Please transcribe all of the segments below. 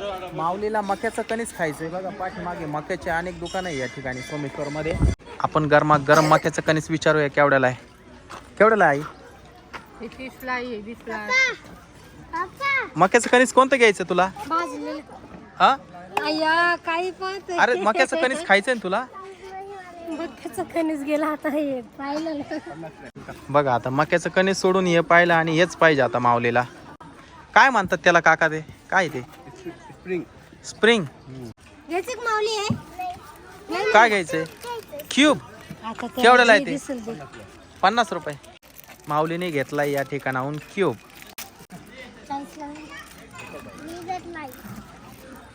माऊलीला मक्याचं कणीस खायचंय. बघा पाठीमागे मक्याचे अनेक दुकानं आहे या ठिकाणी सोमेश्वर मध्ये आपण गरमा गरम मक्याचं कणीस विचारूया केवढ्याला आहे. केवढ्याला आहे हे मक्याचं कणीस कोणतं घ्यायचं तुला? हा? काही अरे मक्याचं कणीस खायचंय ना तुला? मक्याचं कणीस गेला आता हे पाहिलं. बघा आता मक्याचं कणीस सोडून हे पाहिलं आणि हेच पाहिजे आता माऊलीला. काय म्हणतात त्याला काका ते? काय ते? स्प्रिंग. स्प्रिंग. घ्यायची का माऊली आहे. काय घ्यायचंय? क्यूब. आता ते केवढ्याला आहे ते? दिसेल ते. पन्नास रुपये. माऊलीने घेतलाय या ठिकाणाहून क्यूब.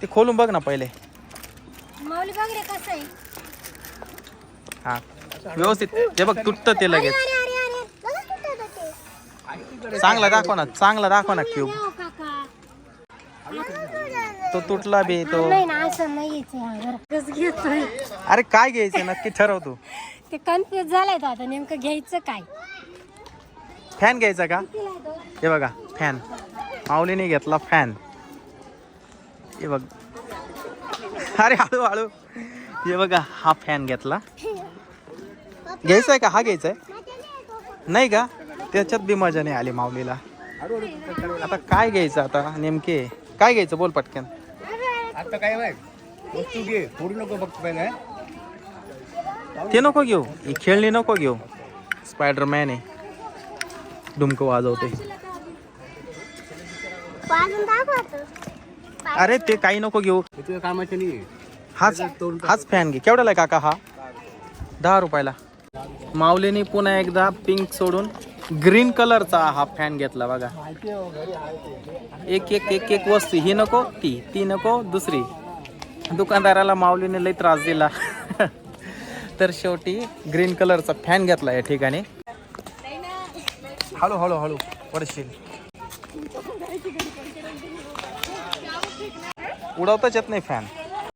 ते खोलून बघ ना पहिले. माऊली बघ रे कसं आहे. हा. व्यवस्थित. ते बघ तुटतं ते लगेच. अरे अरे अरे बघा कुठं होतं ते. चांगला दाखव ना चांगला दाखव ना क्यूब. तो तुटला बे तो नाही ना असं नाही यायचं घेतोय? अरे काय घ्यायचं? नक्की ठरव तू. ते कन्फ्युज झालाय तो आता नेमकं घ्यायचं काय? फॅन घ्यायचा का? हे बघा फॅन माऊलीने घेतला फॅन हे बघ. अरे हळू हळू हे बघा हा फॅन घेतला. घ्यायचा आहे का? हा घ्यायचा आहे नाही का? त्याच्यात बी मजा नाही आली माऊलीला. आता काय घ्यायचं आता? नेमके. काय घ्यायचं बोल पटकन. आता काय बाय वस्तू घे फोडू नको फक्त पहिले ते नको घेऊ ही खेळणी नको घेऊ. स्पायडरमॅन आहे. डुमकं वाजवते. अरे ते काही नको घेऊ. हे तुझ्या कामाचं नाही आहे. हाच हाच फॅन घे. केवढ्याला आहे काका हा? दहा रुपयाला. माऊलीने पुन्हा एकदा पिंक सोडून ग्रीन कलरचा हा फॅन घेतला बघा. एक एक एक एक वस्तू ही नको ती ती नको दुसरी. दुकानदाराला माऊलीने लई त्रास दिला. तर शेवटी ग्रीन कलरचा फॅन घेतला या ठिकाणी. हळू हळू हळू पडशील. उडवताच येत नाही फॅन